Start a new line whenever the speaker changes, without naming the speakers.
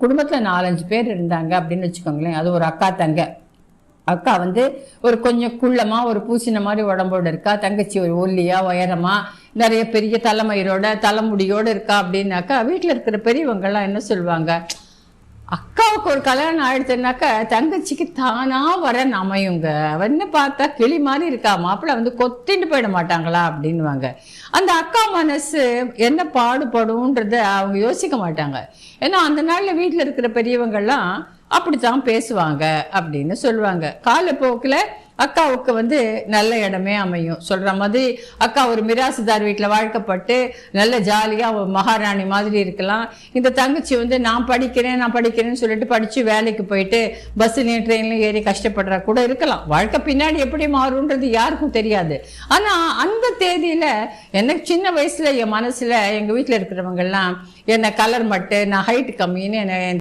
குடும்பத்தில் நாலஞ்சு பேர் இருந்தாங்க அப்படின்னு வச்சுக்கோங்களேன். அது ஒரு அக்கா தங்க. அக்கா வந்து ஒரு கொஞ்சம் குள்ளமாக ஒரு பூசின மாதிரி உடம்போட இருக்கா தங்கச்சி ஒரு ஒல்லியாக உயரமாக நிறைய பெரிய தலைமயிரோட தலைமுடியோடு இருக்கா அப்படின்னாக்கா வீட்டில் இருக்கிற பெரியவங்கெல்லாம் என்ன சொல்லுவாங்க? அக்காவுக்கு ஒரு கல்யாணம் ஆயிடுச்சுனாக்கா தங்கச்சிக்கு தானா வர அமையுங்க. வந்து பார்த்தா கிளி மாதிரி இருக்கா? மாப்பிள்ளை வந்து கொத்திட்டு போயிட மாட்டாங்களா? அப்படின்வாங்க அந்த அக்கா மனசு என்ன பாடுபடும்ன்றத அவங்க யோசிக்க மாட்டாங்க. ஏன்னா அந்த நாளில் வீட்டில் இருக்கிற பெரியவங்கள்லாம் அப்படித்தான் பேசுவாங்க அப்படின்னு சொல்லுவாங்க. காலப்போக்கில் அக்காவுக்கு வந்து நல்ல இடமே அமையும். சொல்ற மாதிரி அக்கா ஒரு மிராசுதார் வீட்டில் வாழ்க்கப்பட்டு நல்ல ஜாலியாக ஒரு மகாராணி மாதிரி இருக்கலாம். இந்த தங்கச்சி வந்து நான் படிக்கிறேன் நான் படிக்கிறேன்னு சொல்லிட்டு படித்து வேலைக்கு போயிட்டு பஸ்ஸுலையும் ட்ரெயின்லையும் ஏறி கஷ்டப்படுறா கூட இருக்கலாம். வாழ்க்கை பின்னாடி எப்படி மாறும்ன்றது யாருக்கும் தெரியாது. ஆனால் அந்த தேதியில் எனக்கு சின்ன வயசில் என் மனசில் எங்கள் வீட்டில் இருக்கிறவங்கெல்லாம் என்னை கலர் மட்டு நான் ஹைட் கம்மின்னு என்னை